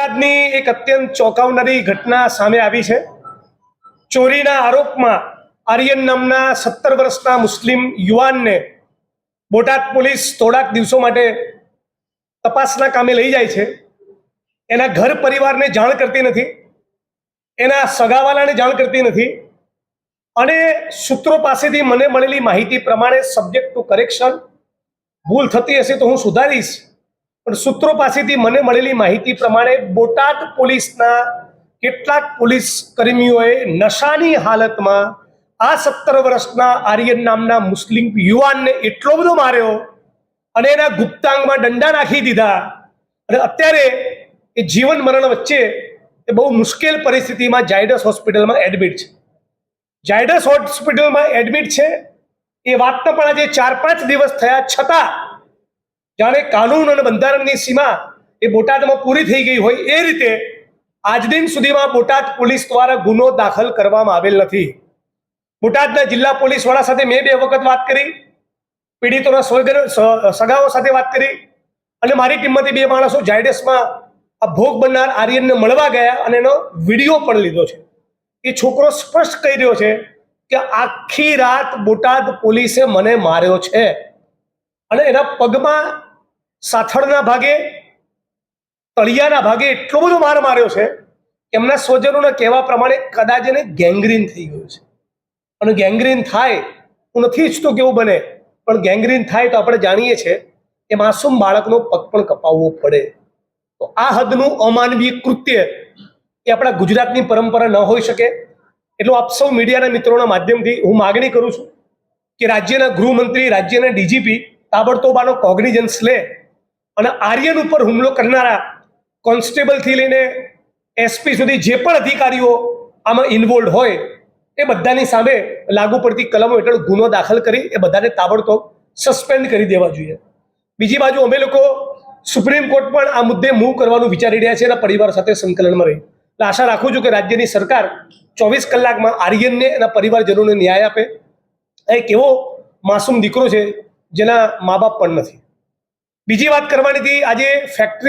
બોટાદની એક અત્યંત ચોંકાવનારી ઘટના સામે આવી છે. ચોરીના આરોપમાં આર્યન નામના સત્તર વર્ષના મુસ્લિમ યુવાનને બોટાદ પોલીસ થોડાક દિવસો માટે તપાસના કામે લઈ જાય છે. એના ઘર પરિવારને જાણ કરતી નથી. એના સગાવાલાને જાણ કરતી નથી. અને સૂત્રો પાસેથી મને મળેલી માહિતી પ્રમાણે સબ્જેક્ટ ટુ કરેક્શન ભૂલ થતી હશે તો હું સુધારીશ. પણ સૂત્રો પાસેથી મને મળેલી માહિતી પ્રમાણે બોટાદ પોલીસના કેટલાક પોલીસ કર્મીઓએ નશાની હાલતમાં આ સત્તર વર્ષના આર્યન નામના મુસ્લિમ યુવાનને એટલો બધો માર્યો અને એના ગુપ્તાંગમાં દંડા નાખી દીધા. અને અત્યારે એ જીવન મરણ વચ્ચે એ બહુ મુશ્કેલ પરિસ્થિતિમાં જાયડસ હોસ્પિટલમાં એડમિટ છે. જાયડસ હોસ્પિટલમાં એડમિટ છે. એ વાતના પણ આજે ચાર પાંચ દિવસ થયા છતાં જાણે કાનૂન અને બંધારણની સીમા એ બોટાદમાં પૂરી થઈ ગઈ હોય એ રીતે આજ દિન સુધીમાં બોટાદ પોલીસ દ્વારા ગુનો દાખલ કરવામાં આવેલ નથી. બોટાદના જિલ્લા પોલીસ વડા સાથે મેં બે વખત વાત કરી, પીડિતોના સગાઓ સાથે વાત કરી અને મારી ટીમમાંથી બે માણસો જાયડેસમાં આ ભોગ બનનાર આર્યનને મળવા ગયા અને એનો વીડિયો પણ લીધો છે. એ છોકરો સ્પષ્ટ કહી રહ્યો છે કે આખી રાત બોટાદ પોલીસે મને માર્યો છે. અને એના પગમાં સાથળના ભાગે, તળિયાના ભાગે એટલો બધો માર માર્યો છે એમના સ્વજનોના કહેવા પ્રમાણે કદાચ એને ગેંગ્રીન થઈ ગયું છે. અને ગેંગ્રીન થાય, હું નથી ઈચ્છતો કેવું બને, પણ ગેંગ્રીન થાય તો આપણે જાણીએ છીએ કે માસૂમ બાળકનો પગ પણ કપાવવો પડે. તો આ હદનું અમાનવીય કૃત્ય એ આપણા ગુજરાતની પરંપરા ન હોઈ શકે. એટલું આપ સૌ મીડિયાના મિત્રોના માધ્યમથી હું માગણી કરું છું કે રાજ્યના ગૃહમંત્રી, રાજ્યના ડીજીપી તાબડતોબ આનો કોગ્નિજન્સ લે અને આર્યન ઉપર હુમલો કરનારા કોન્સ્ટેબલથી લઈને એસપી સુધી જે પણ અધિકારીઓ આમાં ઇન્વોલ્વ હોય, એ બધાની સામે લાગુ પડતી કલમો હેઠળ ગુનો દાખલ કરી, એ બધાને તાબડતોબ સસ્પેન્ડ કરી દેવા જોઈએ. બીજી બાજુ અમે લોકો સુપ્રીમ કોર્ટ પણ આ મુદ્દે મૂવ કરવાનું વિચારી રહ્યા છે એના પરિવાર સાથે સંકલનમાં રહી. એટલે આશા રાખું છું કે રાજ્યની સરકાર ચોવીસ કલાકમાં આર્યનને એના પરિવારજનોને ન્યાય આપે. એક એવો માસૂમ દીકરો છે જેના મા બાપ પણ નથી. બીજી વાત કરવાની હતી આજે ફેક્ટરી